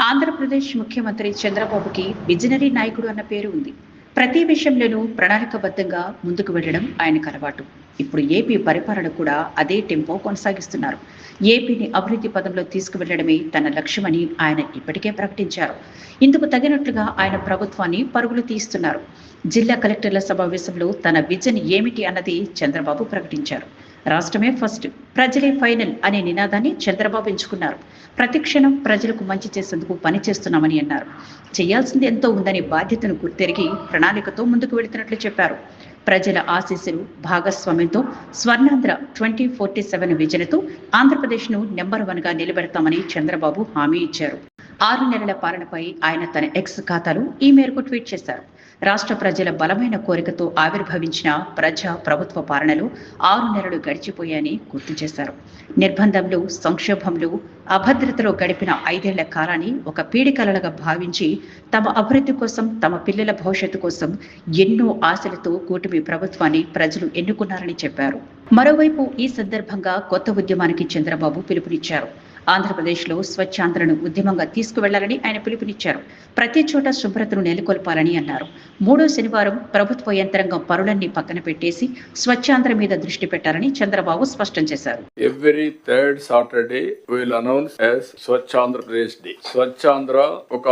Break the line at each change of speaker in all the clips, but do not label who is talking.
ఆంధ్రప్రదేశ్ ముఖ్యమంత్రి చంద్రబాబుకి విజనరీ నాయకుడు అన్న పేరు ఉంది. ప్రతి విషయంలోనూ ప్రణాళికబద్ధంగా ముందుకు వెళ్ళడం ఆయనకు అలవాటు. ఇప్పుడు ఏపీ పరిపాలన కూడా అదే టెంపో కొనసాగిస్తున్నారు. ఏపీని అభివృద్ధి పదంలో తీసుకువెళ్ళడమే తన లక్ష్యమని ఆయన ఇప్పటికే ప్రకటించారు. ఇందుకు తగినట్లుగా ఆయన ప్రభుత్వాన్ని పరుగులు తీస్తున్నారు. జిల్లా కలెక్టర్ల సమావేశంలో తన విజన్ ఏమిటి అన్నది చంద్రబాబు ప్రకటించారు. రాష్ట్రమే ఫస్ట్. ప్రజలే ఫైనల్ అనే నినాదాన్ని చంద్రబాబు ఎంచుకున్నారు. ప్రతిక్షణం ప్రజలకు మంచి చేసేందుకు పని చేస్తున్నామని అన్నారు. చేయాల్సింది ఎంతో ఉందనే బాధ్యతను గుర్తెరిగి ప్రణాళికతో ముందుకు వెళుతున్నట్లు చెప్పారు. ప్రజల ఆశీస్సులు భాగస్వామ్యంతో స్వర్ణాంధ్ర ట్వంటీ ఫోర్టీ సెవెన్ విజన్తో ఆంధ్రప్రదేశ్ను నెంబర్ వన్గా నిలబెడతామని చంద్రబాబు హామీ ఇచ్చారు. ఆరు నెలల పాలనపై ఆయన తన ఎక్స్ ఖాతాలో ఈ మేరకు ట్వీట్ చేశారు. రాష్ట్ర ప్రజల బలమైన కోరికతో ఆవిర్భవించిన ప్రజా ప్రభుత్వ పాలనలో ఆరు నెలలు గడిచిపోయాయని గుర్తు చేశారు. నిర్బంధంలో సంక్షోభంలో అభద్రతలో గడిపిన ఐదేళ్ళ కాలాన్ని ఒక పీడికలగా భావించి తమ అభివృద్ధి కోసం తమ పిల్లల భవిష్యత్తు కోసం ఎన్నో ఆశలతో కూటమి ప్రభుత్వాన్ని ప్రజలు ఎన్నుకున్నారని చెప్పారు. మరోవైపు ఈ సందర్భంగా కొత్త ఉద్యమానికి చంద్రబాబు పిలుపునిచ్చారు. ఆంధ్రప్రదేశ్లో స్వచ్ఛాంధ్రను ఉద్యమంగా తీసుకువెళ్ళాలని ఆయన పిలుపునిచ్చారు. ప్రతి చోట శుభ్రతను నెలకొల్పాలని అన్నారు. మూడో శనివారం ప్రభుత్వ యంత్రాంగం పరులన్నీ పక్కన పెట్టేసి స్వచ్ఛాంధ్ర మీద దృష్టి పెట్టాలని చంద్రబాబు స్పష్టం చేశారు.
Every third Saturday will announce as Swachh Andhra Pradesh day Swachhandhra ఒక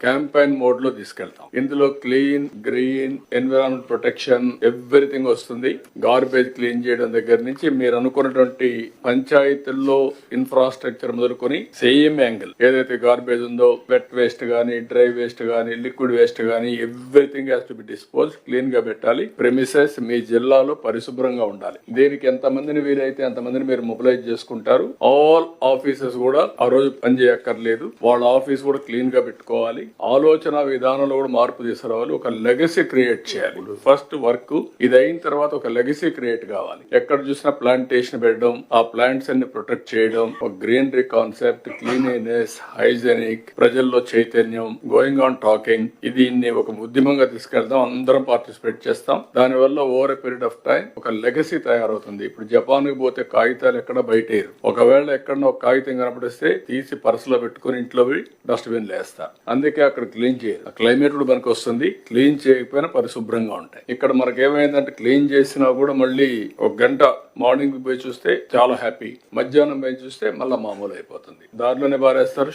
క్యాంపెయిన్ మోడ్లో తీసుకెళ్తాం. ఇందులో clean green environment protection everything వస్తుంది. గార్బేజ్ క్లీన్ చేయడం దగ్గర నుంచి మీరు అనుకున్నటువంటి పంచాయతీల్లో ఇన్ఫ్రాస్ట్రక్చర్ మొదలుకొని సేమ్ యాంగిల్. ఏదైతే గార్బేజ్ ఉందో వెట్ వేస్ట్ గానీ డ్రై వేస్ట్ గానీ లిక్విడ్ వేస్ట్ గానీ everything has to be dispose క్లీన్గా పెట్టాలి. ప్రెమిసెస్ మీ జిల్లాలో పరిశుభ్రంగా ఉండాలి. దీనికి ఎంత మందిని వీలైతే అంత మందిని మీరు మొబిలైజ్ చేసుకుంటారు. ఆల్ ఆఫీసెస్ కూడా ఆ రోజు పనిచేయక్కర్లేదు వాళ్ళ ఆఫీస్ కూడా క్లీన్గా పెట్టుకోవాలి. ఆలోచన విధానంలో కూడా మార్పు తీసుకురావాలి. ఒక లెగసీ క్రియేట్ చేయాలి. ఫస్ట్ వర్క్ ఇది అయిన తర్వాత ఒక లెగసీ క్రియేట్ కావాలి. ఎక్కడ చూసినా ప్లాంటేషన్ పెట్టడం ఆ ప్లాంట్స్ అన్ని ప్రొటెక్ట్ చేయడం ఒక గ్రీనరీ కాన్సెప్ట్ క్లీనినెస్ హైజెనిక్ ప్రజల్లో చైతన్యం గోయింగ్ ఆన్ టాకింగ్ దీన్ని ఒక ఉద్యమంగా తీసుకెళ్దాం అందరం పార్టిసిపేట్ చేస్తాం. దానివల్ల over a period of time ఒక లెగసీ తయారవుతుంది. ఇప్పుడు జపాన్కి పోతే కాగితాలు ఎక్కడ బయటేరు ఒకవేళ ఎక్కడో ఒక కాగితం కనపడిస్తే తీసి పర్సులో పెట్టుకుని ఇంట్లో డస్ట్బిన్ లేస్తారు అందుకే అక్కడ క్లీన్ చేయాలి. క్లైమేట్ కూడా మనకు వస్తుంది. క్లీన్ చేయకపోయినా పరిశుభ్రంగా ఉంటాయి. ఇక్కడ మనకి ఏమైందంటే క్లీన్ చేసినా కూడా మళ్ళీ ఒక గంట మార్నింగ్ పోయి చూస్తే చాలా హ్యాపీ మధ్యాహ్నం పోయి చూస్తే మళ్ళీ మామూలు అయిపోతుంది. దారిలోనే పారేస్తారు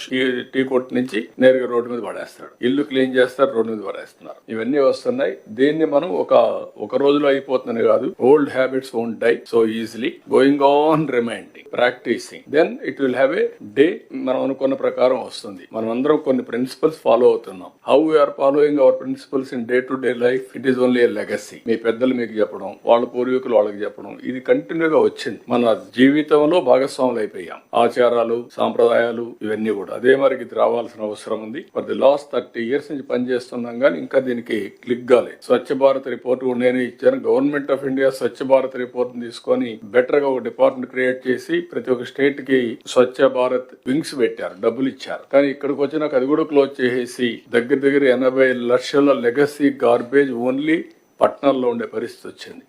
టీ కొట్టు నుంచి నేరుగా రోడ్డు మీద పడేస్తాడు ఇల్లు క్లీన్ చేస్తారు రోడ్డు మీద పడేస్తున్నారు. ఇవన్నీ వస్తున్నాయి. దీన్ని మనం ఒక ఒక రోజులో అయిపోతుందని కాదు old habits won't die so easily going on reminding practicing then it will have a day మనం అనుకున్న ప్రకారం వస్తుంది. మనం అందరం కొన్ని ప్రిన్సిపల్స్ ఫాలో అవుతున్నాం. How we are following our principles in day to day life it is only legacy మీ పెద్దలు మీకు చెప్పడం వాళ్ళ పూర్వీకులు వాళ్ళకి చెప్పడం ఇది కంటిన్యూగా వచ్చింది. మన జీవితంలో భాగస్వాములు అయిపోయాం. ఆచారాలు సాంప్రదాయాలు ఇవన్నీ కూడా. అదే మరికి ఇది రావాల్సిన అవసరం ఉంది. For the last thirty years నుంచి పనిచేస్తున్నాం కానీ ఇంకా దీనికి క్లిక్ కాలేదు. స్వచ్ఛ భారత్ రిపోర్ట్ కూడా నేను ఇచ్చాను. Government of India Swachh Bharat report తీసుకొని బెటర్గా ఒక డిపార్ట్మెంట్ క్రియేట్ చేసి ప్రతి ఒక్క స్టేట్కి స్వచ్ఛ భారత్ వింగ్స్ పెట్టారు డబ్బులు ఇచ్చారు. కానీ ఇక్కడికి వచ్చినాక అది కూడా క్లోజ్ చేసేసి దగ్గర దగ్గర ఎనభై లక్షల లెగసీ గార్బేజ్ ఓన్లీ పట్టణాల్లో ఉండే పరిస్థితి వచ్చింది.